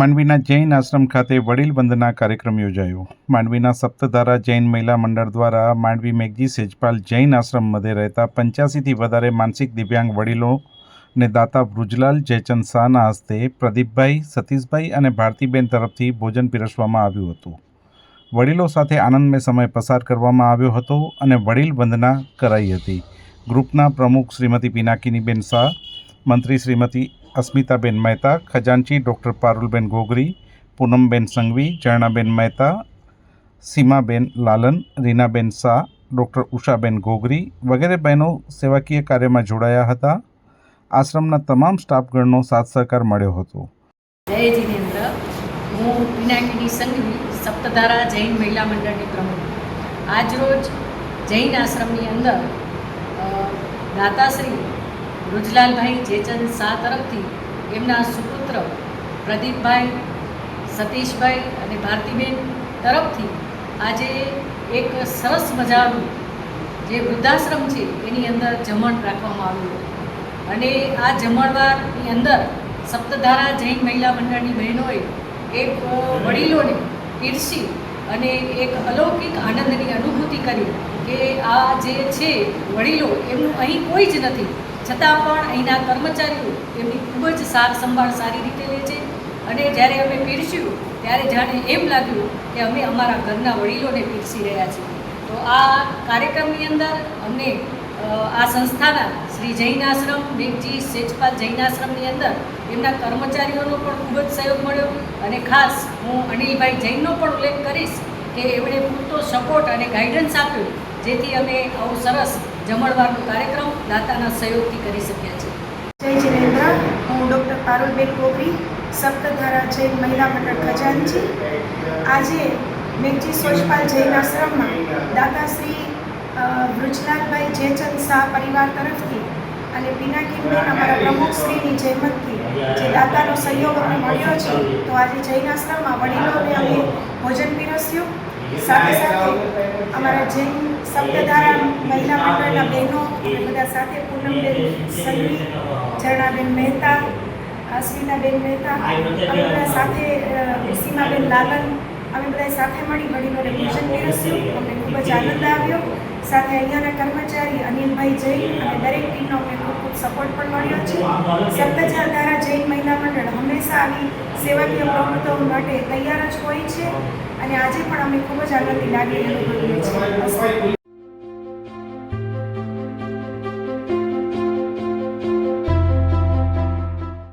માંડવીના જૈન આશ્રમ ખાતે વડીલ વંદના કાર્યક્રમ યોજાયો. માંડવીના સપ્તધારા જૈન મહિલા મંડળ દ્વારા માંડવી મેઘજી સેજપાલ જૈન આશ્રમ મધ્યે રહેતા પંચ્યાસીથી વધારે માનસિક દિવ્યાંગ વડીલોને દાતા વૃજલાલ જયચંદ શાહના હસ્તે પ્રદીપભાઈ, સતીશભાઈ અને ભારતીબેન તરફથી ભોજન પીરસવામાં આવ્યું હતું. વડીલો સાથે આનંદમય સમય પસાર કરવામાં આવ્યો હતો અને વડીલ વંદના કરાઈ હતી. ગ્રુપના પ્રમુખ શ્રીમતી પિનાકીનીબેન શાહ, મંત્રી શ્રીમતી અસ્મિતાબેન મહેતા, ખજાનચી ડૉક્ટર પારુલબેન ગોગરી, પૂનમબેન સંઘવી ઝરણાબેન મહેતા, સીમાબેન લાલન, રીનાબેન શાહ, ડૉક્ટર ઉષાબેન ગોગરી વગેરે બહેનો સેવાકીય કાર્યમાં જોડાયા હતા. આશ્રમના તમામ સ્ટાફગણનો સાથ સહકાર મળ્યો હતો. જય જીનેન્દ્ર. હું પિનાકીની સંઘવી, સપ્તધારા જૈન મહિલા મંડળની પ્રમુખ. આજરોજ જૈન આશ્રમની અંદર દાતાશ્રી રુજલાલભાઈ જેચંદ શાહ તરફથી એમના સુપુત્ર પ્રદીપભાઈ, સતીશભાઈ અને ભારતીબેન તરફથી આજે એક સરસ મજાનું જે વૃદ્ધાશ્રમ છે એની અંદર જમણ રાખવામાં આવ્યું અને આ જમણવારની અંદર સપ્તધારા જૈન મહિલા મંડળની બહેનોએ એક વડીલોને પીરસી અને એક અલૌકિક આનંદની અનુભૂતિ કરી કે આ જે છે વડીલો, એમનું અહીં કોઈ જ નથી. છતાં પણ અહીંના કર્મચારીઓ એમની ખૂબ જ સાર સંભાળ સારી રીતે લે છે અને જ્યારે અમે પીરસ્યું, ત્યારે જાણે એમ લાગ્યું કે અમે અમારા ઘરના વડીલોને પીરસી રહ્યા છીએ. તો આ કાર્યક્રમની અંદર અમને આ સંસ્થાના શ્રી જૈન આશ્રમ મેઘજી સેજપાલ જૈન આશ્રમની અંદર એમના કર્મચારીઓનો પણ ખૂબ જ સહયોગ મળ્યો અને ખાસ હું અનિલભાઈ જૈનનો પણ ઉલ્લેખ કરીશ કે એમણે પૂરતો સપોર્ટ અને ગાઈડન્સ આપ્યું, જેથી અમે આવું સરસ જમણવારનો કાર્યક્રમ દાતાના સહયોગથી કરી શક્યા છે. જય જીરેન્દ્ર હું ડૉક્ટર પારુલબેન ગોપી સપ્તધારા જૈન મહિલા મંડળ ખજાનચી. આજે મેઘજી સોજપાલ જૈન આશ્રમમાં દાતાશ્રી વૃજનાથભાઈ જયચંદ શાહ પરિવાર તરફથી અને પિનાકીબેન અમારા પ્રમુખ શ્રીની જહેમતથી જે દાતાનો સહયોગ અમને મળ્યો છે, તો આજે જૈન આશ્રમમાં વડીલોને અમે ભોજન પીરસ્યું. સાથે સાથે અમારા જૈન સપ્તધારા મહિલા મંડળના બહેનો બધા સાથે પૂનમબેન સંઘવી, ઝરણાબેન મહેતા અશ્વિનાબેન મહેતા, અમે બધા સાથે સીમાબેન લાલન, અમે બધા સાથે મળી વડીલોને ભોજન પીરસ્યું અમને ખૂબ જ આનંદ આવ્યો. સાથે અહીંયાના કર્મચારી અનિલભાઈ જૈન અને દરેક ટીમનો અમને ખૂબ ખૂબ સપોર્ટ પણ મળ્યો છે. સપ્તચાર ધારા જૈન મહિલા મંડળ હંમેશા આવી સેવાકીય પ્રવૃત્તિઓ માટે તૈયાર જ હોય છે અને આજે પણ અમે ખૂબ જ આનંદની લાગણી અનુભવીએ છીએ.